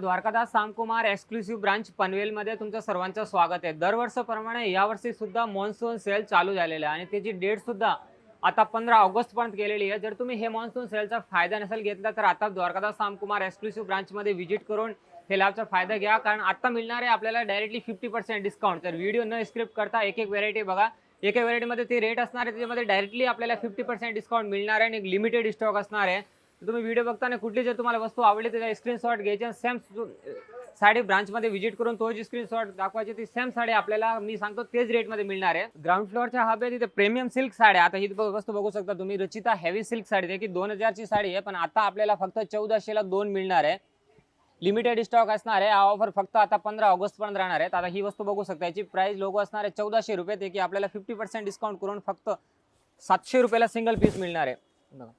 Dwarkadas Shamkumar exclusive branch पनवेलमध्ये तुमचं सर्वांचं स्वागत आहे. दरवर्षाप्रमाणे यावर्षी सुद्धा मॉन्सून सेल चालू झालेला आहे आणि त्याची डेट सुद्धा आता पंधरा ऑगस्टपर्यंत केलेली आहे. जर तुम्ही हे मॉन्सून सेलचा फायदा नसेल घेतला तर आता द्वारकादास सामकुमार एक्सक्लुसिव्ह ब्रांचमध्ये व्हिजिट करून हे लाभचा फायदा घ्या. कारण आता मिळणार आहे आपल्याला डायरेक्टली फिफ्टी पर्सेंट डिस्काउंट तर व्हिडिओ न स्क्रिप्ट करता एक एक व्हेरायटी बघा. एक एक व्हेरायटीमध्ये ते रेट असणार आहे त्याच्यामध्ये डायरेक्टली आपल्याला फिफ्टी पर्सेंट डिस्काउंट मिळणार आहे आणि लिमिटेड स्टॉक असणार आहे. तुम्ही व्हिडिओ बघताना कुठली जर तुम्हाला वस्तू आवडली त्याचा स्क्रीनशॉट घ्यायचे सेम साडी ब्रांचमध्ये व्हिजिट करून तो जी स्क्रीनशॉट दाखवायची ती सेम साडी आपल्याला मी सांगतो तेच रेटमध्ये मिळणार आहे. ग्राउंड फ्लोअरच्या हब आहे तिथे प्रीमियम सिल्क साड्या आता ही वस्तू बघू शकता तुम्ही रचिता हेवी सिल्क साडी आहे की दोन हजारची साडी आहे पण आता आपल्याला फक्त चौदाशेला दोन मिळणार आहे. लिमिटेड स्टॉक असणार आहे हा ऑफर फक्त आता पंधरा ऑगस्ट पर्यंत राहणार आहे. आता ही वस्तू बघू शकता याची प्राइस लोगो असणार आहे चौदाशे रुपये ते की आपल्याला फिफ्टी पर्सेंट डिस्काउंट करून फक्त सातशे रुपयाला सिंगल पीस मिळणार आहे. बघा.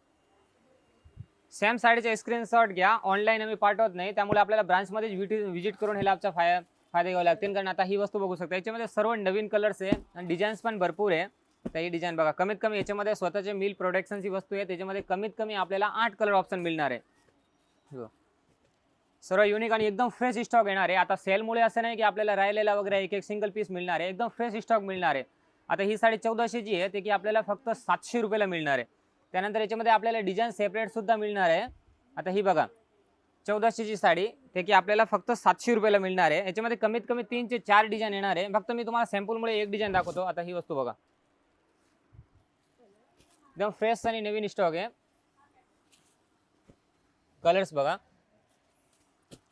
सॅम साडीचा स्क्रीनशॉट घ्या. ऑनलाईन आम्ही पाठवत नाही. त्यामुळे आपल्याला ब्रांचमध्येच व्हिजिट व्हिजिट करून हे लाभचा फाय फायदे घ्यावे लागतील. कारण आता ही वस्तू बघू शकता. याच्यामध्ये सर्व नवीन कलर्स आहे आणि डिझाईन्स पण भरपूर आहे. तर ही डिझाईन बघा. कमीत कमी याच्यामध्ये स्वतःचे मिल प्रोडक्शनची वस्तू आहे. त्याच्यामध्ये कमीत कमी आपल्याला आठ कलर ऑप्शन मिळणार आहे. सर्व युनिक आणि एकदम फ्रेश स्टॉक येणार आहे. आता सेलमुळे असं नाही की आपल्याला राहिलेला वगैरे एक एक सिंगल पीस मिळणार आहे. एकदम फ्रेश स्टॉक मिळणार आहे. आता ही साडी चौदाशेची आहे. ते की आपल्याला फक्त सातशे रुपयाला मिळणार आहे. त्यानंतर याच्यामध्ये आपल्याला डिझाईन सेपरेट सुद्धा मिळणार आहे. आता ही बघा चौदाशेची साडी ते की आपल्याला फक्त सातशे रुपयाला मिळणार आहे. याच्यामध्ये कमीत कमी तीन ते चार डिझाईन येणार आहे. फक्त मी तुम्हाला सॅम्पलमुळे एक डिझाईन दाखवतो. आता ही वस्तू बघा. एकदम फ्रेश आणि नवीन स्टॉक आहे. कलर्स बघा.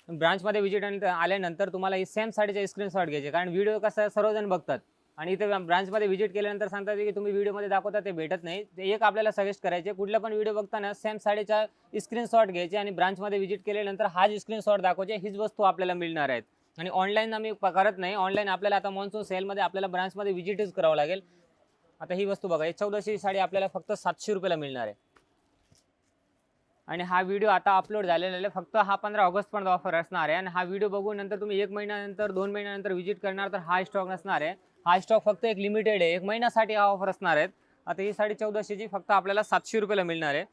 ब्रांचमध्ये व्हिजिट आल्यानंतर तुम्हाला ही सेम साडीचे स्क्रीनशॉट घ्यायचे कारण व्हिडिओ कसं सर्वजण बघतात. आणि इथे ब्रांचमध्ये व्हिजिट केल्यानंतर सांगतात की तुम्ही व्हिडिओमध्ये दाखवता ते भेटत नाही. ते एक आपल्याला सजेस्ट करायचे कुठला पण व्हिडिओ बघताना सेम साडीचा स्क्रीनशॉट घ्यायचे आणि ब्रांचमध्ये व्हिजिट केल्यानंतर हाच स्क्रीनशॉट दाखवायचे हीच वस्तू आपल्याला मिळणार आहेत. आणि ऑनलाईन आम्ही प- करत नाही. ऑनलाईन आपल्याला आता मॉन्सून सेलमध्ये आपल्याला ब्रांचमध्ये व्हिजिटच करावं लागेल. आता ही वस्तू बघा चौदाशे साडी आपल्याला फक्त सातशे रुपयाला मिळणार आहे. आणि हा व्हिडिओ आता अपलोड झालेला आहे. फक्त हा पंधरा ऑगस्ट पर्यंत ऑफर असणार आहे. आणि हा व्हिडिओ बघून नंतर तुम्ही एक महिन्यानंतर दोन महिन्यानंतर व्हिजिट करणार तर हा स्टॉक नसणार आहे. हा स्टॉक फक्त एक लिमिटेड आहे. एक महिन्यासाठी हा ऑफर असणार आहे आता ही साडी चौदाशेची फक्त आपल्याला सातशे रुपयाला मिळणार आहे.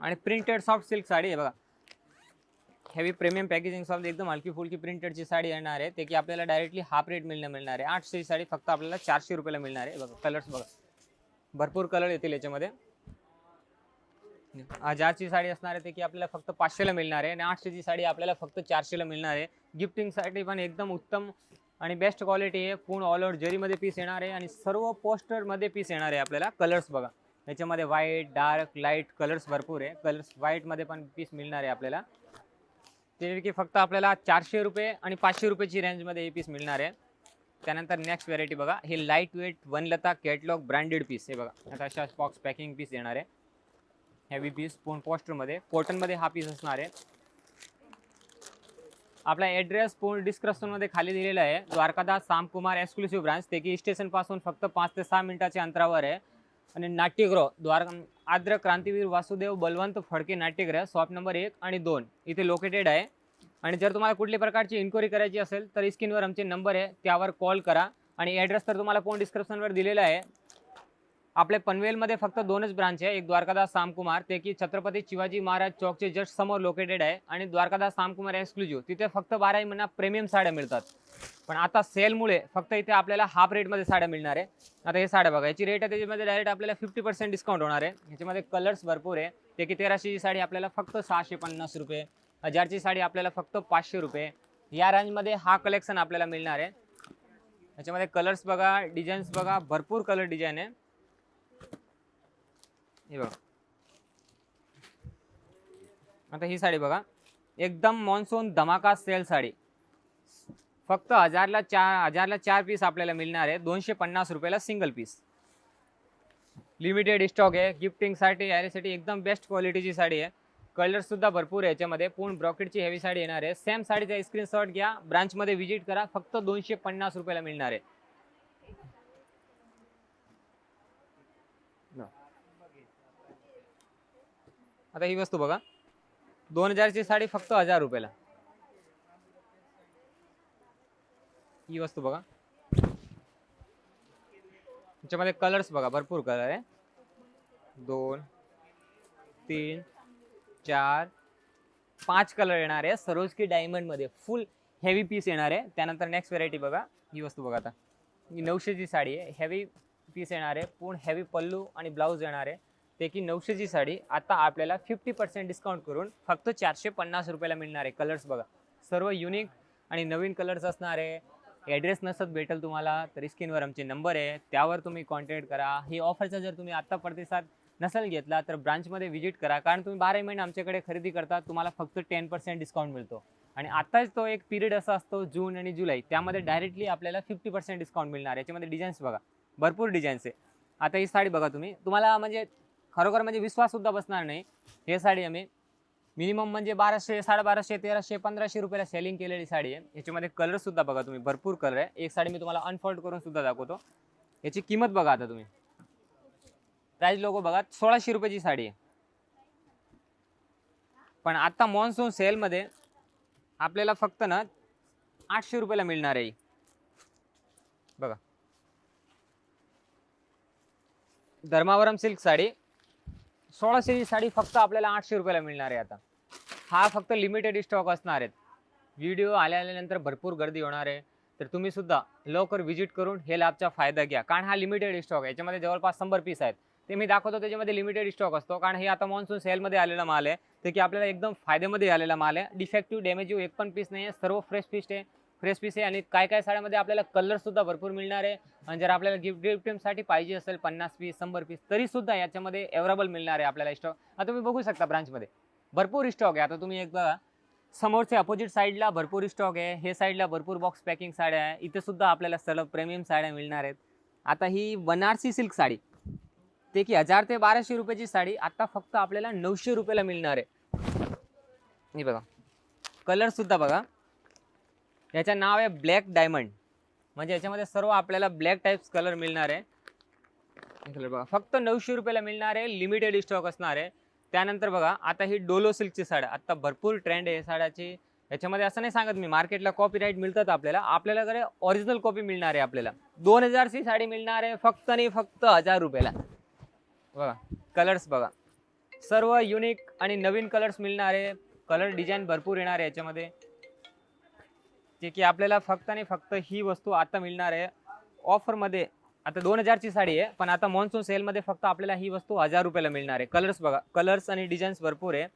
आणि प्रिंटेड सॉफ्ट सिल्क साडी आहे बघा. हेवी प्रीमियम पॅकेजिंग सॉफ्ट एकदम हलकी फुलकी प्रिंटेडची साडी येणार आहे. ते की आपल्याला डायरेक्टली हाफ रेट मिळणं मिळणार आहे. आठशेची साडी फक्त आपल्याला चारशे रुपयाला मिळणार आहे. बघा कलर्स बघा. भरपूर कलर येतील याच्यामध्ये. हजारची साडी असणार आहे ते की आपल्याला फक्त पाचशेला मिळणार आहे. आणि आठशेची साडी आपल्याला फक्त चारशेला मिळणार आहे. गिफ्टिंगसाठी पण एकदम उत्तम आणि बेस्ट क्वालिटी आहे. पूर्ण ऑल आउट जरीमध्ये पीस येणार आहे. आणि सर्व पोस्टरमध्ये पीस येणार आहे आपल्याला. कलर्स बघा. याच्यामध्ये व्हाईट डार्क लाइट कलर्स भरपूर आहे. कलर्स व्हाईटमध्ये पण पीस मिळणार आहे आपल्याला. ते की फक्त आपल्याला चारशे रुपये आणि पाचशे रुपयाची रेंजमध्ये हे पीस मिळणार आहे. त्यानंतर नेक्स्ट व्हेरायटी बघा. हे light weight Vanlata catalogue branded piece हे बघा. आता अशा बॉक्स पॅकिंग पीस येणार आहे. हेवी पीस पूर्ण पोस्टरमध्ये कॉटनमध्ये हा पीस असणार आहे. आपला ॲड्रेस पूर्ण डिस्क्रिप्शनमध्ये खाली दिलेला आहे. द्वारकादास सामकुमार एक्सक्लुसिव्ह ब्रांच ते की स्टेशनपासून फक्त पाच ते सहा मिनिटाच्या अंतरावर आहे. आणि नाट्यगृह द्वार आद्र क्रांतीवीर वासुदेव बलवंत फडके नाट्यगृह शॉप नंबर एक आणि दोन. इथे लोकेटेड आहे. आणि जर तुम्हाला कुठल्या प्रकारची इन्क्वायरी करायची असेल तर स्क्रीनवर आमचे नंबर आहे. त्यावर कॉल करा. आणि ॲड्रेस तर तुम्हाला पूर्ण डिस्क्रिप्शनवर दिलेला आहे. आपल्या पनवेलमध्ये फक्त दोनच ब्रांच आहे. एक द्वारकादास सामकुमार ते की छत्रपती शिवाजी महाराज चौकचे जस्ट समोर लोकेटेड आहे. आणि द्वारकादास सामकुमार एक्सक्लुझिव्ह तिथे फक्त बाराही महिना प्रीमियम साड्या मिळतात. पण आता सेलमुळे फक्त इथे आपल्याला हाफ रेटमध्ये साड्या मिळणार आहे. आता हे साड्या बघा याची रेट आहे त्याच्यामध्ये डायरेक्ट आपल्याला फिफ्टी पर्सेंट डिस्काउंट होणार आहे. ह्याच्यामध्ये कलर्स भरपूर आहे. ते की तेराशेची साडी आपल्याला फक्त सहाशे पन्नास रुपये हजारची साडी आपल्याला फक्त पाचशे रुपये. या रेंजमध्ये हा कलेक्शन आपल्याला मिळणार आहे. याच्यामध्ये कलर्स बघा डिझाईन्स बघा भरपूर कलर डिझाईन आहे. हे बघा. आता ही साडी बघा. एकदम मॉन्सून धमाका सेल साडी. फक्त हजारला चार हजारला चार पीस आपल्याला मिळणार आहे. दोनशे पन्नास रुपयाला सिंगल पीस लिमिटेड स्टॉक आहे. गिफ्टिंगसाठी यासाठी एकदम बेस्ट क्वालिटीची साडी आहे. कलर सुद्धा भरपूर आहे याच्यामध्ये. पूर्ण ब्रॉकेटची हेवी साडी येणार आहे. सेम साडीचा स्क्रीनशॉट घ्या. ब्रांचमध्ये व्हिजिट करा. फक्त दोनशे पन्नास रुपयाला मिळणार आहे. आता ही वस्तू बघा. दोन हजारची साडी फक्त हजार रुपयाला. ही वस्तू बघा. त्याच्यामध्ये कलर्स बघा भरपूर कलर आहे. दोन तीन चार पाच कलर येणार आहे. सरोजकी डायमंडमध्ये फुल हेवी पीस येणार आहे. त्यानंतर नेक्स्ट व्हेरायटी बघा. ही वस्तू बघा आता. ही नऊशेची साडी आहे. हेवी पीस येणार आहे. पूर्ण हेवी पल्लू आणि ब्लाऊज येणार आहे. ते की नऊशेची साडी आता आपल्याला फिफ्टी पर्सेंट डिस्काउंट करून फक्त चारशे पन्नास रुपयाला मिळणार आहे. कलर्स बघा. सर्व युनिक आणि नवीन कलर्स असणार आहे. ॲड्रेस नसत भेटेल तुम्हाला तरी स्क्रीनवर आमचे नंबर आहे. त्यावर तुम्ही कॉन्टॅक्ट करा. ही ऑफरचा जर तुम्ही आत्ता प्रतिसाद नसेल घेतला तर ब्रांचमध्ये व्हिजिट करा. कारण तुम्ही बारा महिने आमच्याकडे खरेदी करता तुम्हाला फक्त टेन पर्सेंट डिस्काउंट मिळतो. आणि आत्ताच तो एक पिरियड असा असतो जून आणि जुलै. त्यामध्ये डायरेक्टली आपल्याला फिफ्टी पर्सेंट डिस्काउंट मिळणार. याच्यामध्ये डिझाईन्स बघा. भरपूर डिझाईन्स आहे. आता ही साडी बघा तुम्ही. तुम्हाला म्हणजे खरोखर म्हणजे विश्वाससुद्धा बसणार नाही. हे साडी आम्ही मिनिमम म्हणजे बाराशे साडेबाराशे तेराशे पंधराशे रुपयाला सेलिंग केलेली साडी आहे. याच्यामध्ये कलरसुद्धा बघा तुम्ही भरपूर कलर आहे. एक साडी मी तुम्हाला अनफोल्ड करून सुद्धा दाखवतो. याची किंमत बघा आता तुम्ही. प्राईज लोगो बघा सोळाशे रुपयाची साडी आहे. पण आत्ता मॉन्सून सेलमध्ये आपल्याला फक्त ना आठशे रुपयाला मिळणार आहे. बघा. धर्मावरम सिल्क साडी. सोळाशेची साडी फक्त आपल्याला आठशे रुपयाला मिळणार आहे आता. हा फक्त लिमिटेड स्टॉक असणार आहेत. व्हिडिओ आल्या आल्यानंतर भरपूर गर्दी होणार आहे. तर तुम्ही सुद्धा लवकर व्हिजिट करून हे लॅबचा फायदा घ्या. कारण हा लिमिटेड स्टॉक आहे. याच्यामध्ये जवळपास शंभर पीस आहेत. ते मी दाखवतो त्याच्यामध्ये लिमिटेड स्टॉक असतो. कारण हे आता मॉन्सून सेलमध्ये आलेला माल आहे. ते की आपल्याला एकदम फायद्यामध्ये आलेला माल आहे. डिफेक्टिव्ह डॅमेजिव्ह एक पण पीस नाही आहे सर्व फ्रेश पीस आहे. फ्रेश पीस आहे आणि काय काय साड्यामध्ये आपल्याला कलर सुद्धा भरपूर मिळणार आहे. आणि जर आपल्याला गिफ्ट गिफ्टिंगसाठी पाहिजे असेल पन्नास पीस शंभर पीस तरी सुद्धा याच्यामध्ये अवेलेबल मिळणार आहे आपल्याला स्टॉक आता तुम्ही बघू शकता ब्रांचमध्ये भरपूर स्टॉक आहे. आता तुम्ही एक बघा समोरच्या अपोजिट साईडला भरपूर स्टॉक आहे. हे साईडला भरपूर बॉक्स पॅकिंग साड्या आहे. इथे सुद्धा आपल्याला सर्व प्रेमियम साड्या मिळणार आहेत. आता ही बनारसी सिल्क साडी. ते की हजार ते बाराशे रुपयाची साडी आता फक्त आपल्याला नऊशे रुपयाला मिळणार आहे. हे बघा. कलर सुद्धा बघा. याचं नाव आहे ब्लॅक डायमंड. म्हणजे याच्यामध्ये सर्व आपल्याला ब्लॅक टाईप्स कलर मिळणार आहे. कलर बघा फक्त नऊशे रुपयाला मिळणार आहे लिमिटेड स्टॉक असणार आहे. त्यानंतर बघा आता ही डोलो सिल्कची साड्या आता भरपूर ट्रेंड आहे. साड्याची याच्यामध्ये असं नाही सांगत मी मार्केटला कॉपी राईट मिळतात आपल्याला. आपल्याला कडे ओरिजिनल कॉपी मिळणार आहे आपल्याला. दोन हजारची साडी मिळणार आहे फक्त आणि फक्त हजार रुपयाला. बघा कलर्स बघा. सर्व युनिक आणि नवीन कलर्स मिळणार आहे. कलर डिझाईन भरपूर येणार आहे याच्यामध्ये. जे की आपल्याला फक्त आणि फक्त ही वस्तू आता मिळणार आहे. ऑफरमध्ये आता दोन हजारची साडी आहे पण आता मॉन्सून सेलमध्ये फक्त आपल्याला ही वस्तू हजार रुपयाला मिळणार आहे. कलर्स बघा कलर्स आणि डिझाईन्स भरपूर आहे.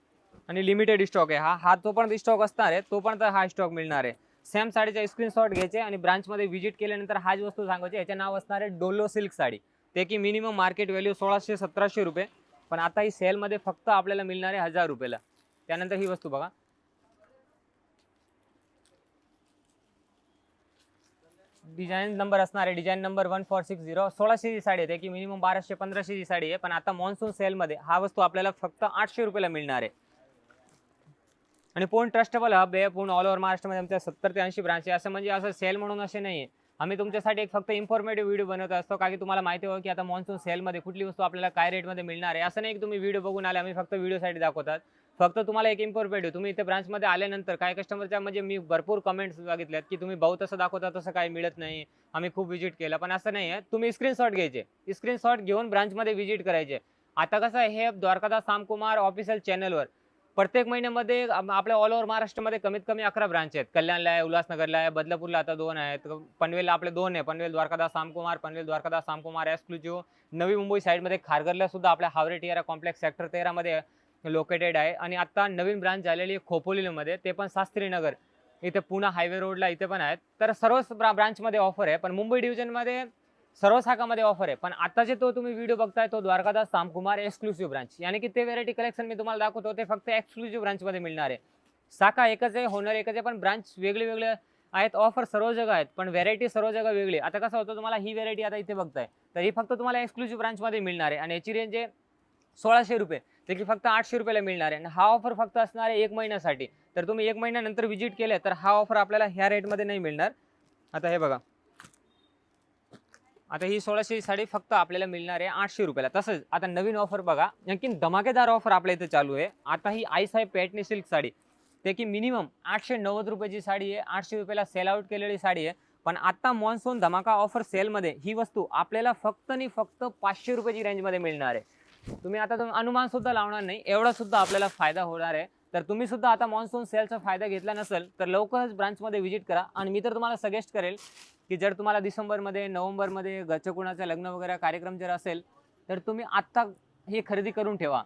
आणि लिमिटेड स्टॉक आहे. हा हा तो पण स्टॉक असणार आहे तो पण हा स्टॉक मिळणार आहे. सेम साडीचा स्क्रीनशॉट घ्यायचे आणि ब्रांचमध्ये व्हिजिट केल्यानंतर हाच वस्तू सांगायची याचे नाव असणार आहे डोलो सिल्क साडी. ते की मिनिमम मार्केट व्हॅल्यू सोळाशे सतराशे रुपये पण आता ही सेलमध्ये फक्त आपल्याला मिळणार आहे हजार रुपयाला. त्यानंतर ही वस्तू बघा. डिझाईन नंबर असणार आहे. Design number one four six zero. सोळाशेची sari आहे की मिनिमम बाराशे पंधराशेची साडी आहे. पण आता मॉन्सून सेलमध्ये हा वस्तू आपल्याला फक्त आठशे रुपयाला मिळणार आहे. आणि पूर्ण ट्रस्टेबल हब आहे. पूर्ण ऑल ओव्हर महाराष्ट्रामध्ये आमच्या सत्तर ते ऐंशी ब्रांच आहे. असं म्हणजे असं सेल म्हणून असे नाही आहे. आम्ही तुमच्यासाठी एक फक्त इन्फॉर्मेटिव्ह व्हिडिओ बनवत असतो. का की तुम्हाला माहिती हो की आता मॉन्सून सेलमध्ये कुठली वस्तू आपल्याला काय रेटमध्ये मिळणार आहे? असं नाही की तुम्ही व्हिडिओ बघून आले आम्ही फक्त व्हिडिओसाठी दाखवतात. फक्त तुम्हाला एक इन्फॉर्मेटिव्ह तुम्ही इथे ब्रांचमध्ये आल्यानंतर काय कस्टमरच्या म्हणजे मी भरपूर कमेंट्स बघितल्यात की तुम्ही भाऊ तसं दाखवता तसं काही मिळत नाही. आम्ही खूप व्हिजिट केलं. पण असं नाही आहे. तुम्ही स्क्रीनशॉट घ्यायचे. स्क्रीनशॉट घेऊन ब्रांचमध्ये व्हिजिट करायचे. आता कसं आहे हे द्वारकादास सामकुमार ऑफिशियल चॅनलवर प्रत्येक महिन्यामध्ये आपल्या ऑल ओव्हर महाराष्ट्रामध्ये कमीत कमी अकरा ब्रांच आहेत. कल्याणला आहे उल्हासनगरला आहे बदलापूरला आता दोन आहेत. पनवेलला आपले दोन आहे. पनवेल द्वारकादास सामकुमार पनवेल द्वारकादास सामकुमार एक्सक्लुझिव्ह नवी मुंबई साईडमध्ये खारघरला सुद्धा आपल्या हावरे टियारा कॉम्प्लेक्स सेक्टर तेरामध्ये लोकेटेड आहे. आणि आत्ता नवीन ब्रांच झालेली आहे खोपोलीमध्ये ते पण शास्त्रीनगर. इथे पुणे हायवे रोडला इथे पण आहेत. तर सर्वच ब्रा ब्रांचमध्ये ऑफर आहे. पण मुंबई डिव्हिजनमध्ये सर्व शाखामध्ये ऑफर आहे. पण आता जे तो तुम्ही व्हिडिओ बघताय तो द्वारकादास सामकुमार एक्सक्लुसिव्ह ब्रांच यानी की ते व्हेरायटी कलेक्शन मी तुम्हाला दाखवतो ते फक्त एक्सक्लुसिव्ह ब्रांचमध्ये मिळणार आहे. शाखा एकच आहे होणार एकच आहे पण ब्रांच वेगळे वेगळे आहेत. ऑफर सर्व जगह आहेत पण व्हेरायटी सर्व जग वेगळी आता कसं होतं तुम्हाला ही व्हेरायटी आता इथे बघताय. तर ही फक्त तुम्हाला एक्सक्लुसिव्ह ब्रांचमध्ये मिळणार आहे. आणि याची रेंज आहे सोळाशे रुपये. जे की फक्त आठशे रुपयाला मिळणार आहे. आणि हा ऑफर फक्त असणार आहे एक महिन्यासाठी. तर तुम्ही एक महिन्यानंतर व्हिजिट केले तर हा ऑफर आपल्याला ह्या रेटमध्ये नाही मिळणार. आता हे बघा. आता ही सोळाशे साडी फक्त आपल्याला मिळणार आहे आठशे रुपयाला. तसंच आता नवीन ऑफर बघा. आणखीन धमाकेदार ऑफर आपल्या इथे चालू आहे. आता ही आईसाहेब पॅटनी सिल्क साडी. ते की मिनिमम आठशे नव्वद रुपयाची साडी आहे. आठशे रुपयाला सेल आउट केलेली साडी आहे. पण आता मॉन्सून धमाका ऑफर सेलमध्ये ही वस्तू आपल्याला फक्त आणि फक्त पाचशे रुपयाची रेंजमध्ये मिळणार आहे. तुम्ही आता तुम्ही अनुमान सुद्धा लावणार नाही. एवढा सुद्धा आपल्याला फायदा होणार आहे. तर तुम्ही सुद्धा आता मॉन्सून सेलचा फायदा घेतला नसेल तर लवकरच ब्रांचमध्ये व्हिजिट करा. आणि मी तर तुम्हाला सजेस्ट करेल की जर तुम्हाला डिसेंबरमध्ये नोव्हेंबरमध्ये घरच्या कुणाचं लग्न वगैरे कार्यक्रम जर असेल तर तुम्ही आत्ता हे खरेदी करून ठेवा.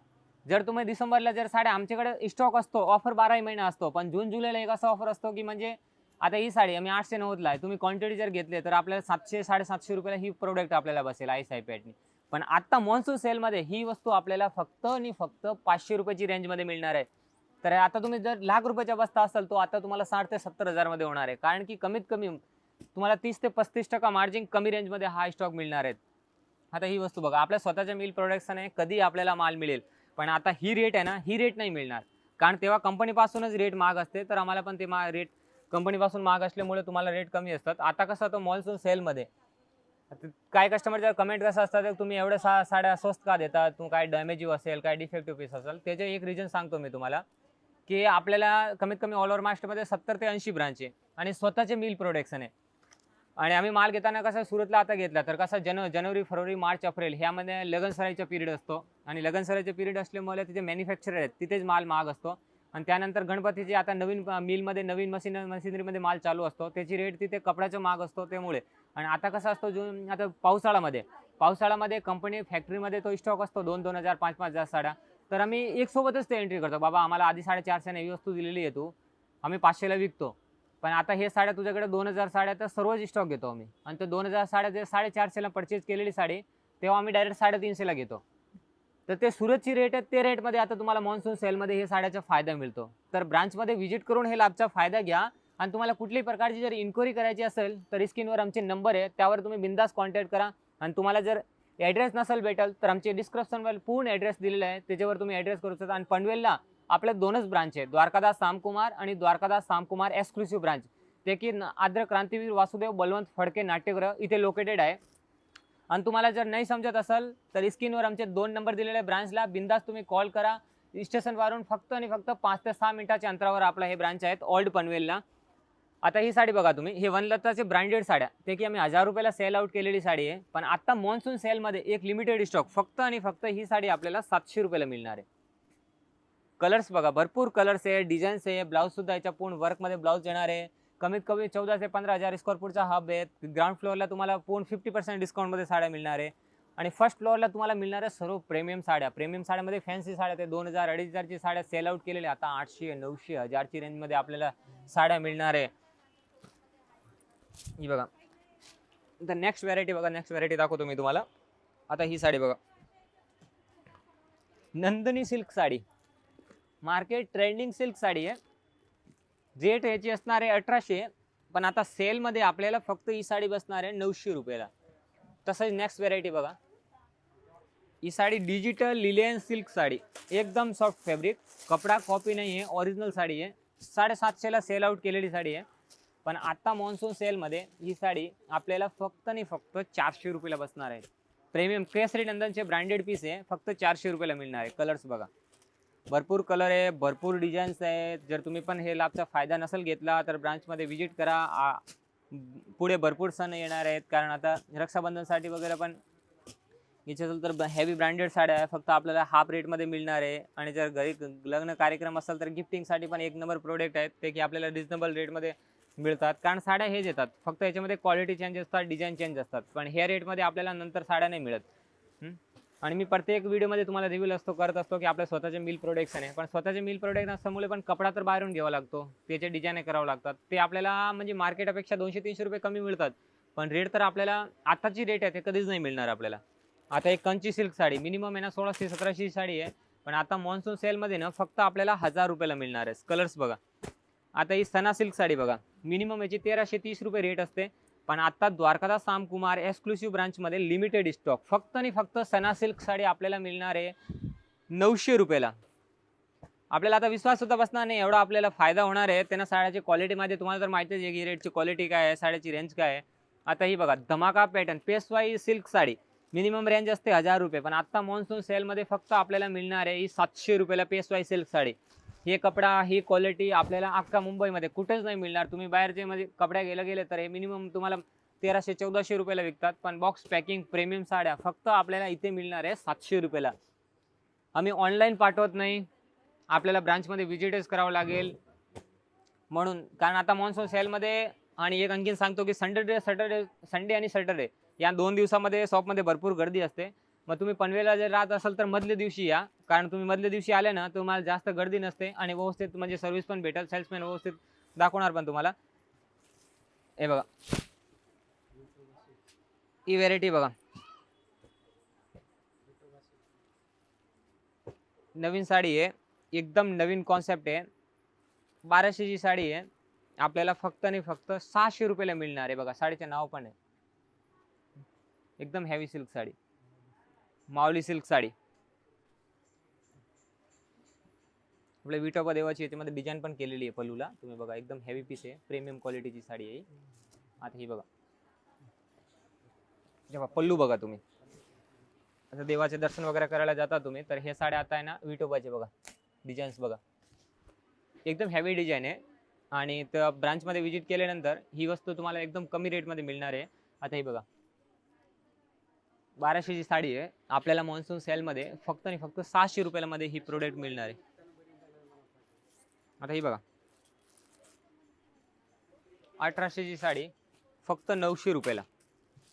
जर तुम्ही डिसेंबरला जर साड्या आमच्याकडे स्टॉक असतो ऑफर बाराही महिना असतो पण जून जुलैला एक असा ऑफर असतो की म्हणजे आता ही साडी आम्ही आठशे नव्वदला आहे. तुम्ही क्वांटिटी जर घेतले तर आपल्याला सातशे साडेसातशे रुपयाला ही प्रोडक्ट आपल्याला बसेल आय साय पॅटनी. पण आत्ता मॉन्सून सेलमध्ये ही वस्तू आपल्याला फक्त आणि फक्त पाचशे रुपयाची रेंजमध्ये मिळणार आहे. तर आता तुम्ही जर लाख रुपयाच्या बसता असाल तो आता तुम्हाला साठ ते सत्तर हजारमध्ये होणार आहे. कारण की कमीत कमी तुम्हाला तीस ते पस्तीस टक्का मार्जिन कमी रेंजमध्ये हा स्टॉक मिळणार आहे. आता ही वस्तू बघा आपल्या स्वतःच्या मिल प्रोडक्ट्सने कधी आपल्याला माल मिळेल. पण आता ही रेट आहे ना ही रेट नाही मिळणार. कारण तेव्हा कंपनीपासूनच रेट महाग असते. तर आम्हाला पण ते मा रेट कंपनीपासून महाग असल्यामुळे तुम्हाला रेट कमी असतात. आता कसं तो मॉन्सून सेलमध्ये काय कस्टमरच्या कमेंट कसं असतात तुम्ही एवढ्या सा साड्या स्वस्त का देतात? तू काय डॅमेजिव्ह असेल काय डिफेक्टिव्ह पीस असेल? त्याचे एक रिझन सांगतो मी तुम्हाला की आपल्याला कमीत कमी ऑल ओव्हर महाराष्ट्रमध्ये सत्तर ते ऐंशी ब्रांच आहे आणि स्वतःचे मिल प्रोडक्शन आहे. आणि आम्ही माल घेताना कसं सुरतला आता घेतला तर कसं जन जानेवारी फरवरी मार्च एप्रिल ह्यामध्ये लगनसराईचा पिरियड असतो. आणि लगनसराईचा पिरियड असल्यामुळे तिथे मॅन्युफॅक्चर आहेत तिथेच माल महाग असतो. आणि त्यानंतर गणपतीचे आता नवीन मिलमध्ये नवीन मशीन मशिनरीमध्ये माल चालू असतो. त्याची रेट तिथे कपड्याचं महाग असतो त्यामुळे आणि आता कसं असतो जून आता पावसाळ्यामध्ये. पावसाळ्यामध्ये कंपनी फॅक्टरीमध्ये तो स्टॉक असतो दोन दोन हजार पाच पाच हजार साड्या. तर आम्ही एक सोबतच ते एंट्री करतो. बाबा आम्हाला आधी साडेचारशेने ही वस्तू दिलेली आहे तू. आम्ही पाचशेला विकतो. पण आता हे साड्या तुझ्याकडे दोन हजार साड्या तर सर्वच स्टॉक घेतो आम्ही. आणि ते दोन हजार साड्या जे साडेचारशेला परचेज केलेली साडी तेव्हा आम्ही डायरेक्ट साडेतीनशेला घेतो. तर ते सुरतची रेट आहे ते रेटमध्ये आता तुम्हाला मॉन्सून सेलमध्ये हे साड्याचा फायदा मिळतो. तर ब्रांचमध्ये व्हिजिट करून हे लाभचा फायदा घ्या. आणि तुम्हाला कुठल्याही प्रकारची जर इन्क्वायरी करायची असेल तर स्क्रीनवर आमचे नंबर आहे. त्यावर तुम्ही बिंदास कॉन्टॅक्ट करा. आणि तुम्हाला जर ॲड्रेस नसेल भेटेल तर आमचे डिस्क्रिप्शनवर पूर्ण ॲड्रेस दिलेला आहे. त्याच्यावर तुम्ही ॲड्रेस करू शकता. आणि पनवेलला आपल्या दोनच ब्रांच आहे द्वारकादास सामकुमार आणि द्वारकादास सामकुमार एक्सक्लुसिव्ह ब्रांच ते की आद्र क्रांतीवीर वासुदेव बलवंत फडके नाट्यगृह इथे लोकेटेड आहे. आणि तुम्हाला जर नाही समजत असेल तर स्क्रीनवर आमचे दोन नंबर दिलेले ब्रांचला बिंदास तुम्ही कॉल करा. स्टेशनवरून फक्त आणि फक्त पाच ते सहा मिनिटाच्या अंतरावर आपलं हे ब्रांच आहेत ओल्ड पनवेलला. आता ही साडी बघा तुम्ही. हे वनलताचे ब्रँडेड साड्या. ते की आम्ही हजार रुपयाला सेल आउट केलेली साडी आहे. पण आता मॉन्सून सेलमध्ये एक लिमिटेड स्टॉक फक्त आणि फक्त ही साडी आपल्याला सातशे रुपयाला मिळणार आहे. कलर्स बघा भरपूर कलर्स आहे डिझाईन्स आहे ब्लाऊजसुद्धा याच्या पूर्ण वर्कमध्ये ब्लाऊज येणार आहे. कमीत कमी चौदा ते पंधरा हजार स्क्वेअर फूटचा हब आहे. ग्राउंड फ्लोअरला तुम्हाला पूर्ण फिफ्टी पर्सेंट डिस्काउंटमध्ये साड्या मिळणार आहे. आणि फर्स्ट फ्लोअरला तुम्हाला मिळणार सर्व प्रीमियम साड्या. प्रीमियम साड्यामध्ये फॅन्सी साड्या ते दोन हजार अडीच हजारची साड्या सेल आउट केलेल्या आता आठशे नऊशे हजारची रेंजमध्ये आपल्याला साड्या मिळणार आहे. ही बघा. तर नेक्स्ट व्हरायटी बघा नेक्स्ट व्हरायटी दाखवतो मी तुम्हाला. आता ही साडी बघा. Nandini silk sari. Market trending silk sari आहे. रेट ह्याची असणार आहे अठराशे पण आता सेलमध्ये आपल्याला फक्त ही साडी बसणार आहे नऊशे रुपयाला. तसंच नेक्स्ट व्हेरायटी बघा. ही sari digital Lilian silk sari. एकदम सॉफ्ट फॅब्रिक कपडा कॉपी नाही आहे ओरिजिनल साडी आहे. साडेसातशेला सेल आउट केलेली साडी आहे. पण आत्ता मॉन्सून सेलमध्ये ही साडी आपल्याला फक्त आणि फक्त चारशे रुपयाला बसणार आहे. प्रेमियम केसरी नंदनचे ब्रँडेड पीस आहे फक्त चारशे रुपयाला मिळणार आहे. कलर्स बघा. भरपूर कलर आहे भरपूर डिझाईन्स आहेत. जर तुम्ही पण हे लाभचा फायदा नसेल घेतला तर ब्रांचमध्ये व्हिजिट करा. आ- पुढे भरपूर सण येणार आहेत. कारण आता रक्षाबंधनसाठी वगैरे पण घ्यायचं असेल तर हेवी ब्रँडेड साड्या आहे फक्त आपल्याला हाफ रेटमध्ये मिळणार आहे. आणि जर घरी लग्न कार्यक्रम असेल तर गिफ्टिंगसाठी पण एक नंबर प्रोडक्ट आहेत. ते की आपल्याला रिजनेबल रेटमध्ये मिळतात. कारण साड्या हेच येतात. फक्त याच्यामध्ये क्वालिटी चेंज असतात डिझाईन चेंज असतात. पण ह्या रेटमध्ये आपल्याला नंतर साड्या नाही मिळत. आणि मी प्रत्येक व्हिडिओमध्ये तुम्हाला रिव्ह्यू असतो करत असतो की आपल्या स्वतःचे मिल प्रोडक्शन आहे. पण स्वतःचे मिल प्रोडक्ट असल्यामुळे पण कपडा तर बाहेरून घ्यावा लागतो. त्याचे डिझाईन करावं लागतात. ते आपल्याला म्हणजे मार्केटपेक्षा दोनशे तीनशे रुपये कमी मिळतात. पण रेट तर आपल्याला आताची रेट आहे ते कधीच नाही मिळणार आपल्याला. आता एक कंची सिल्क साडी मिनिमम आहे ना सोळाशे सतराशे साडी आहे. पण आता मॉन्सून सेलमध्ये ना फक्त आपल्याला हजार रुपयाला मिळणार आहे. कलर्स बघा. आता ही सना सिल्क साडी बघा. मिनिमम याची तेराशे तीस रुपये रेट असते. पण आता द्वारकादास सामकुमार एक्सक्लुसिव्ह ब्रांचमध्ये लिमिटेड स्टॉक फक्त आणि फक्त सना सिल्क साडी आपल्याला मिळणार आहे नऊशे रुपयाला. आपल्याला आता विश्वास सुद्धा बसणार नाही एवढा आपल्याला फायदा होणार आहे. त्यांना साड्याची क्वालिटीमध्ये तुम्हाला तर माहितीच आहे की रेटची क्वालिटी काय आहे साड्याची रेंज काय आहे. आता ही बघा धमाका pattern Peshwai silk sari. Minimum range असते हजार रुपये. पण आता मॉन्सून सेलमध्ये फक्त आपल्याला मिळणार आहे ही सातशे रुपयाला पेसवाई सिल्क साडी. हे कपडा ही क्वालिटी आपल्याला अख्खा मुंबईमध्ये कुठेच नाही मिळणार. तुम्ही बाहेरचे मध्ये कपड्या गेलं गेले तर हे मिनिमम तुम्हाला तेराशे चौदाशे रुपयाला विकतात. पण बॉक्स पॅकिंग प्रीमियम साड्या फक्त आपल्याला इथे मिळणार आहे सातशे रुपयाला. आम्ही ऑनलाईन पाठवत नाही. आपल्याला ब्रांचमध्ये व्हिजिटच करावं लागेल. म्हणून कारण आता मॉन्सून सेलमध्ये आणि एक आणखीन सांगतो की संडे सॅटर्डे संडे आणि सॅटर्डे या दोन दिवसामध्ये शॉपमध्ये भरपूर गर्दी असते. मग तुम्ही पनवेलला जर राहत असाल तर मधल्या दिवशी या. कारण तुम्ही मधल्या दिवशी आले ना तुम्हाला जास्त गर्दी नसते आणि व्यवस्थित म्हणजे सर्व्हिस पण भेटेल सेल्समॅन व्यवस्थित दाखवणार पण तुम्हाला. हे बघा. ही व्हेरायटी बघा. नवीन साडी आहे. एकदम नवीन कॉन्सेप्ट आहे. बाराशेची साडी आहे. आपल्याला फक्त आणि फक्त सहाशे रुपयाला मिळणार आहे बघा. साडीचे नाव पण आहे. एकदम heavy silk sari. Mauli silk sari. आपल्या विटोबा देवाची याच्यामध्ये डिझाईन पण केलेली आहे पल्लूला तुम्ही बघा एकदम हेवी पीस आहे. प्रीमियम क्वालिटीची साडी आहे आता ही बघा. जेव्हा पल्लू बघा तुम्ही. आता देवाचे दर्शन वगैरे करायला जाता तुम्ही तर हे साड्या आता आहे ना विटोबाचे बघा. डिझाईन्स बघा. एकदम हॅवी डिझाईन आहे. आणि त्या ब्रांचमध्ये व्हिजिट केल्यानंतर ही वस्तू तुम्हाला एकदम कमी रेटमध्ये मिळणार आहे. आता ही बघा. बाराशेची साडी आहे. आपल्याला मान्सून सेलमध्ये फक्त आणि फक्त सहाशे रुपयामध्ये ही प्रोडक्ट मिळणार आहे. आता ही बघा. अठराशेची साडी फक्त नऊशे रुपयाला.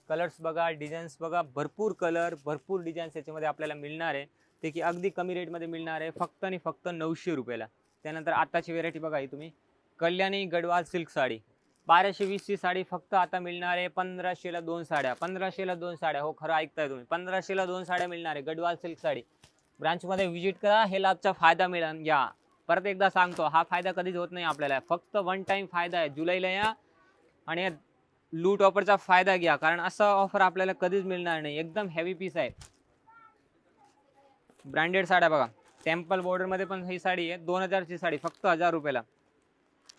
कलर्स बघा डिझाईन्स बघा भरपूर कलर भरपूर डिझाईन्स याच्यामध्ये आपल्याला मिळणार आहे. ते की अगदी कमी रेटमध्ये मिळणार आहे फक्त आणि फक्त नऊशे रुपयाला. त्यानंतर आत्ताची व्हेरायटी बघा ही तुम्ही. कल्याणी गडवाल सिल्क साडी. बाराशे वीसची साडी फक्त आता मिळणार आहे पंधराशेला दोन साड्या. पंधराशेला दोन साड्या हो खरं ऐकताय तुम्ही. पंधराशेला दोन साड्या मिळणार आहे गडवाल सिल्क साडी. ब्रांचमध्ये व्हिजिट करा हे लाभचा फायदा मिळेल घ्या परत एकदा सांगतो हा फायदा कधीच होत नाही आपल्याला. फक्त वन टाइम फायदा आहे जुलैला या आणि लूट ऑफरचा फायदा घ्या. कारण असं ऑफर आपल्याला कधीच मिळणार नाही. एकदम हेवी पीस आहे. ब्रँडेड साड्या बघा. टेम्पल बॉर्डरमध्ये पण ही साडी आहे दोन हजारची साडी फक्त हजार रुपयाला.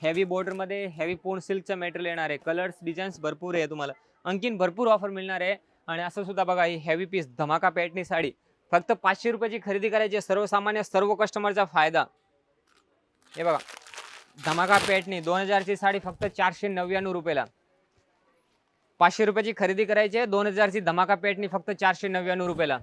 हेवी बॉर्डरमध्ये हेवी पोन सिल्कचं मटेरियल येणार आहे. कलर्स डिझाईन्स भरपूर आहे तुम्हाला. आणखीन भरपूर ऑफर मिळणार आहे. आणि असं सुद्धा बघा ही हेवी पीस धमाका पॅटनी साडी. फक्त पाचशे रुपयाची खरेदी करायची आहे. सर्वसामान्य सर्व कस्टमरचा फायदा. हे बघा. धमाका पॅटनी दोन हजारची साडी फक्त चारशे नव्याण्णव रुपयाला. पाचशे रुपयाची खरेदी करायची आहे. दोन हजारची धमाका पॅटनी फक्त चारशे नव्याण्णव रुपयाला.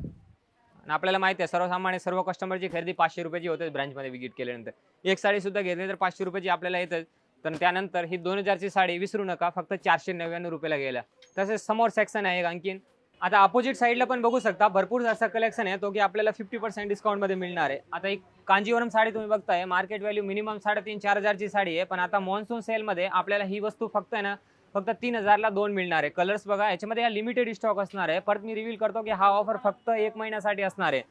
आणि आपल्याला माहिती आहे सर्वसामान्य सर्व कस्टमरची खरेदी पाचशे रुपयाची होतेच ब्रँचमध्ये विजिट केल्यानंतर. एक साडीसुद्धा घेतली तर पाचशे रुपयाची आपल्याला येतच. तर त्यानंतर ही दोन हजारची साडी विसरू नका फक्त चारशे नव्याण्णव रुपयाला गेल्या. तसेच समोर सेक्शन आहे एक आणखीन. आता अपोजिट साईडला पण बघू शकता भरपूर असं कलेक्शन आहे तो की आपल्याला फिफ्टी पर्सेंट डिस्काउंटमध्ये मिळणार आहे. आता एक कांजीवरम साडी तुम्ही बघताय मार्केट व्हॅल्यू मिनिमम साडेतीन चार हजारची साडी आहे. पण आता मॉन्सून सेलमध्ये आपल्याला ही वस्तू फक्त आहे ना फक्त तीन हजारला दोन मिळणार आहे. कलर्स बघा याच्यामध्ये हा लिमिटेड स्टॉक असणार आहे. परत मी रिव्हील करतो की हा ऑफर फक्त एक महिन्यासाठी असणार आहे.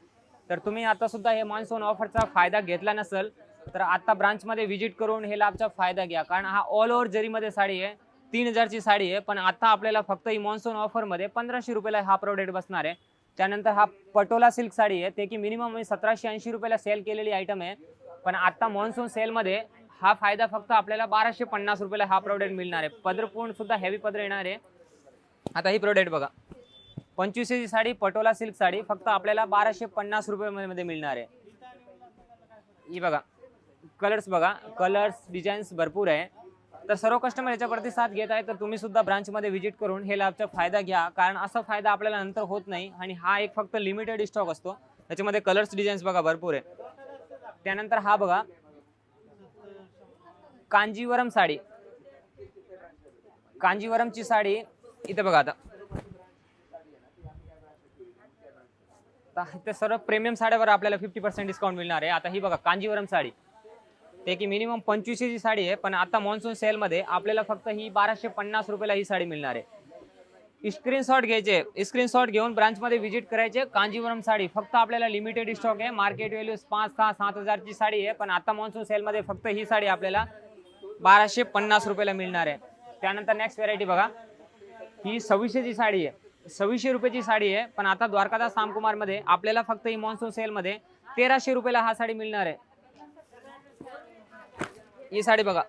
तर तुम्ही आता सुद्धा हे मान्सून ऑफरचा फायदा घेतला नसेल तर आत्ता ब्रांचमध्ये व्हिजिट करून हे लाभचा फायदा घ्या. कारण हा ऑल ओव्हर जरीमध्ये साडी आहे तीन हजारची साडी आहे पण आता आपल्याला फक्त ही मान्सून ऑफरमध्ये पंधराशे रुपयाला हा प्रोडक्ट बसणार आहे. त्यानंतर हा पटोला सिल्क साडी आहे ते की मिनिमम सतराशे ऐंशी रुपयाला सेल केलेली आयटम आहे. पण आत्ता मान्सून सेलमध्ये हा फायदा फक्त आपल्याला बाराशे पन्नास रुपयाला हा प्रोडक्ट मिळणार आहे. पदर पूर्ण सुद्धा हेवी पदर येणार आहे. आता ही प्रोडक्ट बघा. पंचवीसशेची साडी पटोला सिल्क साडी फक्त आपल्याला बाराशे पन्नास रुपयामध्ये मिळणार आहे. ही बघा. कलर्स बघा. कलर्स डिझाईन्स भरपूर आहे. तर सर्व कस्टमर याच्या प्रतिसाद घेत आहे तर तुम्ही सुद्धा ब्रांचमध्ये व्हिजिट करून हे लाभचा फायदा घ्या. कारण असा फायदा आपल्याला नंतर होत नाही आणि हा एक फक्त लिमिटेड स्टॉक असतो. त्याच्यामध्ये कलर्स डिझाईन्स बघा भरपूर आहे. त्यानंतर हा बघा. कांजीवरम साडी. कांजीवरमची साडी इथं बघा आता. इथं सर्व प्रीमियम साड्यावर आपल्याला फिफ्टी पर्सेंट डिस्काउंट मिळणार आहे. आता ही बघा कांजीवरम साडी. ते की मिनिमम पंचवीसशेची साडी आहे पण आता मान्सून सेलमध्ये आपल्याला फक्त ही बाराशे पन्नास रुपयाला ही साडी मिळणार आहे. स्क्रीनशॉट घ्यायचे स्क्रीनशॉट घेऊन ब्रांचमध्ये व्हिजिट करायचे. कांजीवरम साडी फक्त आपल्याला लिमिटेड स्टॉक आहे. मार्केट व्हॅल्यू पाच सहा सात हजारची साडी आहे पण आता मान्सून सेलमध्ये फक्त ही साडी आपल्याला बाराशे पन्नास रुपयाला मिळणार आहे. त्यानंतर नेक्स्ट व्हरायटी बघा. ही सव्वीसशेची साडी आहे. सव्वीसशे रुपयाची साडी आहे पण आता द्वारकादास सामकुमारमध्ये आपल्याला फक्त ही मॉन्सून सेलमध्ये तेराशे रुपयाला हा साडी मिळणार आहे. ही साडी बघा.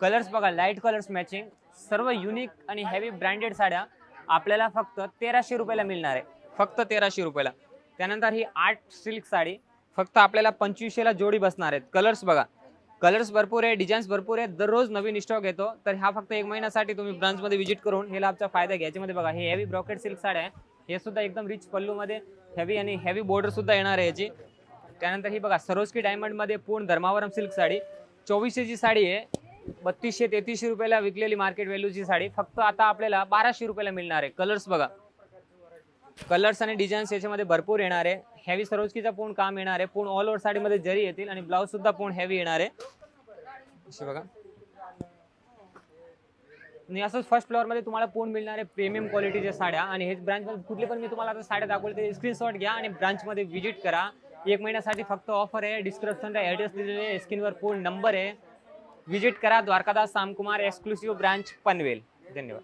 कलर्स बघा लाइट कलर्स मॅचिंग सर्व युनिक आणि हेवी ब्रँडेड साड्या आपल्याला फक्त तेराशे रुपयाला मिळणार आहे. फक्त तेराशे रुपयाला. त्यानंतर ही आर्ट सिल्क साडी. फक्त आपल्याला पंचवीसशेला जोडी बसणार आहेत. कलर्स बघा. कलर्स भरपूर आहे डिझाईन्स भरपूर आहे. दररोज नवीन स्टॉक येतो तर हा फक्त एक महिन्यासाठी तुम्ही ब्रांचमध्ये व्हिजिट करून हे लाभचा फायदा घ्या. याच्यामध्ये बघा हे हेवी ब्रॉकेट सिल्क साड्या आहे. हे सुद्धा एकदम रिच पल्लूमध्ये हेवी आणि हेवी बॉर्डर सुद्धा येणार आहे याची. त्यानंतर ही बघा सरोस्की डायमंडमध्ये पूर्ण धर्मावरम सिल्क साडी. चोवीसशेची साडी आहे. बत्तीसशे तेहतीसशे रुपयाला विकलेली मार्केट व्हॅल्यूची साडी. फक्त आता आपल्याला बाराशे रुपयाला मिळणार आहे. कलर्स बघा. कलर्स आणि डिझाईन्स याच्यामध्ये भरपूर येणार आहे. हेवी सरोजकीचा पूर्ण काम येणार आहे. पूर्ण ऑल ओव्हर साडीमध्ये जरी येतील आणि ब्लाऊज सुद्धा पूर्ण हेवी येणार आहे. बघा. आणि असंच फर्स्ट फ्लोअरमध्ये तुम्हाला पूर्ण मिळणार आहे प्रीमियम क्वालिटीच्या साड्या. आणि हेच ब्रांचमध्ये कुठली पण मी तुम्हाला आता साड्या दाखवले ते स्क्रीनशॉट घ्या आणि ब्रांचमध्ये व्हिजिट करा. एक महिन्यासाठी फक्त ऑफर आहे. डिस्क्रिप्शनला ॲड्रेस दिलेले आहे. स्क्रीनवर पूर्ण नंबर आहे. व्हिजिट करा द्वारकादास सामकुमार एक्सक्लुसिव्ह ब्रांच पनवेल. धन्यवाद.